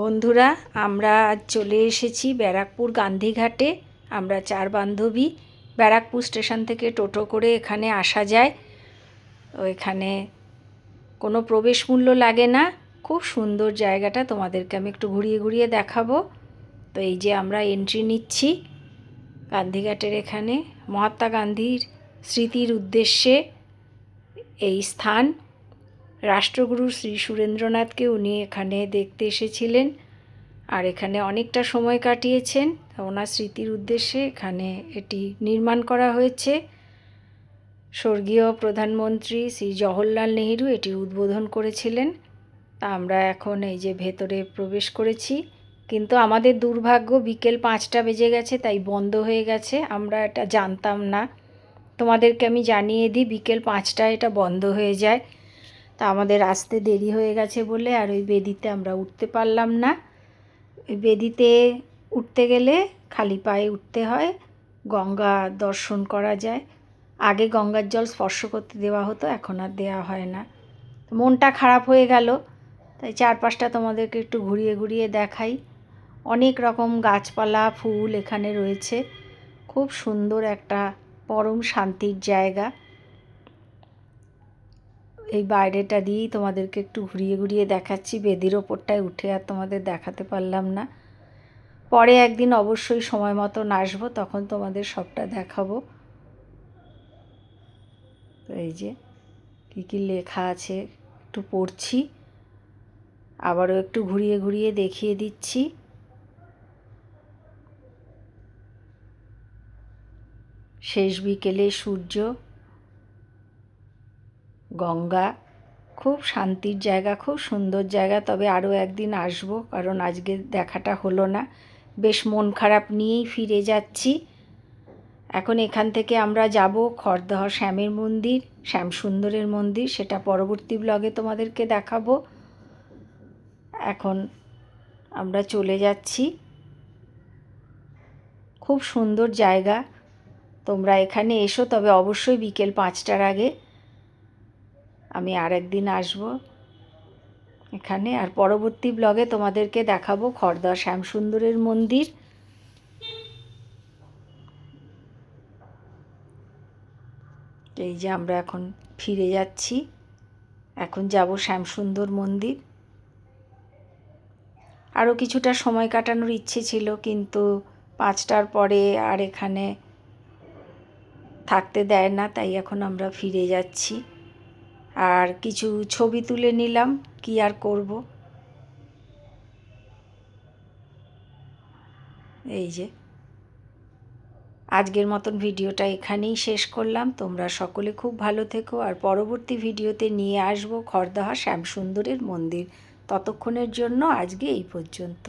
বন্ধুরা, আমরা আজ চলে এসেছি ব্যারাকপুর গান্ধীঘাটে। আমরা চার বান্ধবী ব্যারাকপুর স্টেশন থেকে টোটো করে এখানে আসা যায়। এখানে কোনো প্রবেশ মূল্য লাগে না। খুব সুন্দর জায়গাটা, তোমাদেরকে আমি একটু ঘুরিয়ে ঘুরিয়ে দেখাবো। তো এই যে আমরা এন্ট্রি নিচ্ছি গান্ধীঘাটের এখানে। মহাত্মা গান্ধীর স্মৃতির উদ্দেশ্যে এই স্থান। রাষ্ট্রগুরু শ্রী সুরেন্দ্রনাথকে উনি এখানে দেখতে এসেছিলেন আর এখানে অনেকটা সময় কাটিয়েছেন। ওনার স্মৃতির উদ্দেশ্যে এখানে এটি নির্মাণ করা হয়েছে। স্বর্গীয় প্রধানমন্ত্রী শ্রী জওহরলাল নেহেরু এটির উদ্বোধন করেছিলেন। তা আমরা এখন এই যে ভেতরে প্রবেশ করেছি। কিন্তু আমাদের দুর্ভাগ্য বিকেল পাঁচটা বেজে গেছে, তাই বন্ধ হয়ে গেছে। আমরা এটা জানতাম না। তোমাদেরকে আমি জানিয়ে দিই, বিকেল পাঁচটায় এটা বন্ধ হয়ে যায়। তা আমাদের আসতে দেরি হয়ে গেছে বলে আর ওই বেদিতে আমরা উঠতে পারলাম না। ওই বেদিতে উঠতে গেলে খালি পায়ে উঠতে হয়, গঙ্গা দর্শন করা যায়। আগে গঙ্গার জল স্পর্শ করতে দেওয়া হতো, এখন আর দেওয়া হয় না। মনটা খারাপ হয়ে গেল, তাই চারপাশটা তোমাদেরকে একটু ঘুরিয়ে ঘুরিয়ে দেখাই। অনেক রকম গাছপালা, ফুল এখানে রয়েছে। খুব সুন্দর একটা পরম শান্তির জায়গা। এই বাইরেটা দিয়েই তোমাদেরকে একটু ঘুরিয়ে ঘুরিয়ে দেখাচ্ছি। বেদির ওপরটায় উঠে আর তোমাদের দেখাতে পারলাম না। পরে একদিন অবশ্যই সময় মতন আসব, তখন তোমাদের সবটা দেখাবো। তো এই যে, কী কী লেখা আছে, একটু পড়ছি। আবারও একটু ঘুরিয়ে ঘুরিয়ে দেখিয়ে দিচ্ছি। শেষ বিকেলে সূর্য গঙ্গা। খুব শান্তির জায়গা, খুব সুন্দর জায়গা, তবে আরও একদিন আসব, কারণ আজকে দেখাটা হলো না। বেশ মন খারাপ নিয়েই ফিরে যাচ্ছি। এখন এখান থেকে আমরা যাব খড়দহ শ্যামের মন্দির শ্যামসুন্দরের মন্দির, সেটা পরবর্তী ব্লগে তোমাদেরকে দেখাবো। এখন আমরা চলে যাচ্ছি। খুব সুন্দর জায়গা। তোমরা এখানে এসো, তবে অবশ্যই বিকেল পাঁচটার আগে আমি আর একদিন আসব এখানে। আর পরবর্তী ব্লগে তোমাদেরকে দেখাবো খড়দা শ্যামসুন্দরের মন্দির। এই যে আমরা এখন ফিরে যাচ্ছি। এখন যাব শ্যামসুন্দর মন্দির। আরও কিছুটা সময় কাটানোর ইচ্ছে ছিল, কিন্তু পাঁচটার পরে আর এখানে থাকতে দেয় না, তাই এখন আমরা ফিরে যাচ্ছি। আর কিছু ছবি তুলে নিলাম, কি আর করব? এই যে। আজকের মতন ভিডিওটা এখানেই শেষ করলাম। তোমরা সকলে খুব ভালো থেকো, আর পরবর্তী ভিডিওতে নিয়ে আসব খড়দহা শ্যামসুন্দরের মন্দির। ততক্ষণের জন্য আজকে এই পর্যন্ত।